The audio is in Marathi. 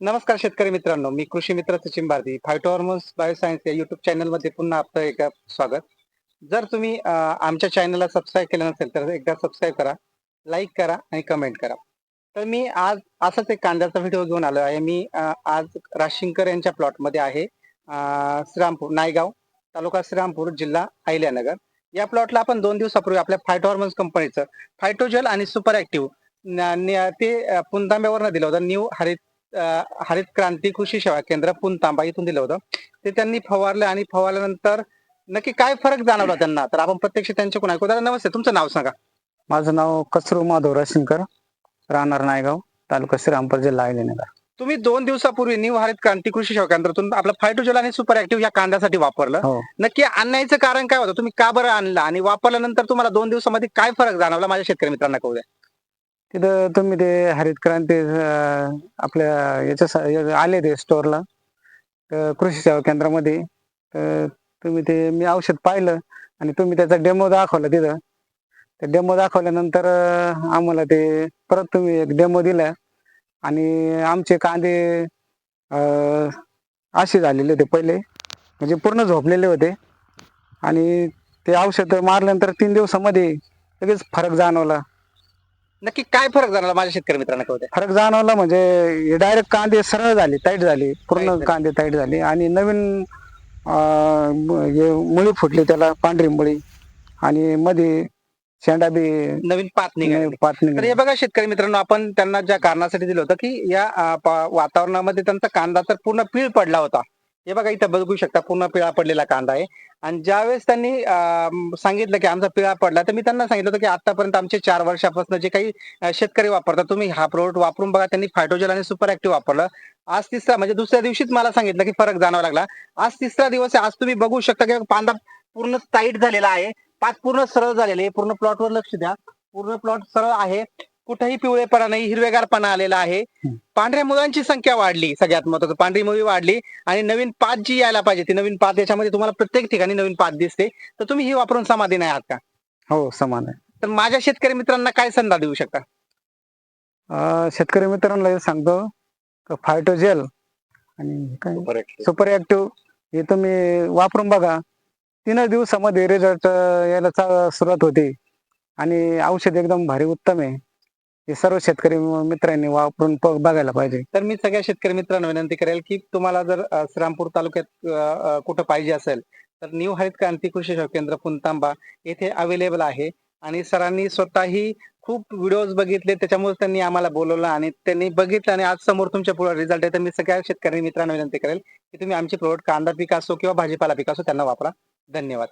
नमस्कार शेतकरी मित्रांनो मी कृषी मित्र सचिन भारती फायटोहॉर्मोन्स बायोसायन्स या युट्यूब चॅनलमध्ये पुन्हा आपलं एकदा स्वागत. जर तुम्ही आमच्या चॅनलला सबस्क्राईब केलं नसेल तर एकदा सबस्क्राईब करा लाईक करा आणि कमेंट करा. तर मी आज असाच एक कांद्याचा व्हिडिओ घेऊन आलो आहे. मी आज राशिंकर यांच्या प्लॉटमध्ये आहे श्रीरामपूर नायगाव तालुका श्रीरामपूर जिल्हा अहिल्यानगर. या प्लॉटला आपण दोन दिवसापूर्वी आपल्या फायटोहॉर्मोन्स कंपनीचं फायटोजेल आणि सुपर ऍक्टिव्ह ते अं, दिलं होतं. न्यू हरित हरित क्रांती कृषी सेवा केंद्र पुणतांबा इथून दिलं होतं. ते त्यांनी फवारलं आणि फवारल्यानंतर नक्की काय फरक जाणवला त्यांना? तर आपण प्रत्यक्ष त्यांच्याकडून ऐकू. दादा नमस्ते. तुमचं नाव सांगा. माझं नाव कसरू माधव राशिंकर राहणार नायगाव तालुका श्रीरामपूर जिल्हा अहिल्यानगर तुम्ही दोन दिवसापूर्वी न्यू हरित क्रांती कृषी सेवा केंद्रातून आपलं फायटोजेल आणि सुपर ऍक्टिव्ह या कांद्यासाठी वापरलं. हो. नक्की आणण्याचं कारण काय होतं? तुम्ही का बरं आणलं? आणि वापरल्यानंतर तुम्हाला दोन दिवसामध्ये काय फरक जाणवला? माझ्या शेतकरी मित्रांना कळू द्या. तिथं तुम्ही ते हरित क्रांती अं, आपल्या याच्या आले ते स्टोअरला तर कृषी सेवा केंद्रामध्ये. तर तुम्ही ते मी औषध पाहिलं आणि तुम्ही त्याचा डेमो दाखवला तिथं. ते डेमो दाखवल्यानंतर अं, आम्हाला ते परत तुम्ही एक डेमो दिला. आणि आमचे कांदे अं, असे झालेले होते पहिले. म्हणजे पूर्ण झोपलेले होते. आणि ते औषध मारल्यानंतर तीन दिवसामध्ये लगेच फरक जाणवला. नक्की काय फरक जाणवला माझ्या शेतकरी मित्रांना कळू द्या. फरक जाणवला म्हणजे डायरेक्ट कांदे सरळ झाले टाईट झाले पूर्ण. कांदे टाईट झाले. आणि नवीन अं, म- हे मुळी फुटली त्याला पांढरी मुळी. आणि मध्ये शेंडा बी नवीन पात निघाली. पात तर हे. बघा शेतकरी मित्रांनो आपण त्यांना ज्या कारणासाठी दिलं होतं की या अं, पा- वातावरणामध्ये त्यांचा कांदा तर पूर्ण पीळ पडला होता. हे बघा इथं बघू शकता पूर्ण पिळा पडलेला कांदा आहे. आणि ज्यावेळेस त्यांनी सांगितलं की आमचा पिळा पडला तर मी त्यांना सांगितलं होतं की आतापर्यंत आमचे चार वर्षापासून जे काही शेतकरी वापरतात तुम्ही हा प्रोडक्ट वापरून बघा त्यांनी फायटोजेल आणि सुपर ऍक्टिव्ह वापरलं. आज तिसरा म्हणजे दुसऱ्या दिवशीच मला सांगितलं की फरक जाणवा लागला. आज तिसरा दिवस आहे आज तुम्ही बघू शकता की कांदा पूर्ण टाईट झालेला आहे. पात पूर्ण सरळ झालेले पूर्ण प्लॉटवर लक्ष द्या. पूर्ण प्लॉट सरळ आहे. कुठेही पिवळेपणा नाही हिरवेगारपणा आलेला आहे. पांढऱ्या मुळांची संख्या वाढली सगळ्यात महत्वाचं. पांढरी मुळी वाढली आणि नवीन पात जी यायला पाहिजे ती नवीन पात याच्यामध्ये तुम्हाला प्रत्येक ठिकाणी नवीन पात दिसते. तर तुम्ही ही वापरून समाधी नाही आहात का? हो समान आहे. तर माझ्या शेतकरी मित्रांना काय संधा देऊ शकता? अं, शेतकरी मित्रांना हे सांगतो फायटोजेल आणि काय? सुपर ऍक्टिव्ह हे तुम्ही वापरून बघा. तीन दिवसामध्ये रिझल्ट यायला चा- सुरुवात होते. आणि औषध एकदम भारी उत्तम आहे. हे सर्व शेतकरी मित्रांनी वापरून प- बघायला पाहिजे. तर मी सगळ्या शेतकरी मित्रांना विनंती करेल की तुम्हाला जर अ, श्रीरामपूर तालुक्यात अ, अ, कुठं पाहिजे असेल तर न्यू हरित क्रांती कृषी सेवा केंद्र पुणतांबा येथे अवेलेबल आहे. आणि सरांनी स्वतःही खूप व्हिडिओज बघितले त्याच्यामुळे त्यांनी आम्हाला बोलवलं आणि त्यांनी बघितलं आणि आज समोर तुमच्यापुढे रिझल्ट आहे. तर मी सगळ्या शेतकरी मित्रांना विनंती करेल की तुम्ही आमचे प्रोडक्ट कांदा पीक असो किंवा भाजीपाला पीक असो त्यांना वापरा. धन्यवाद.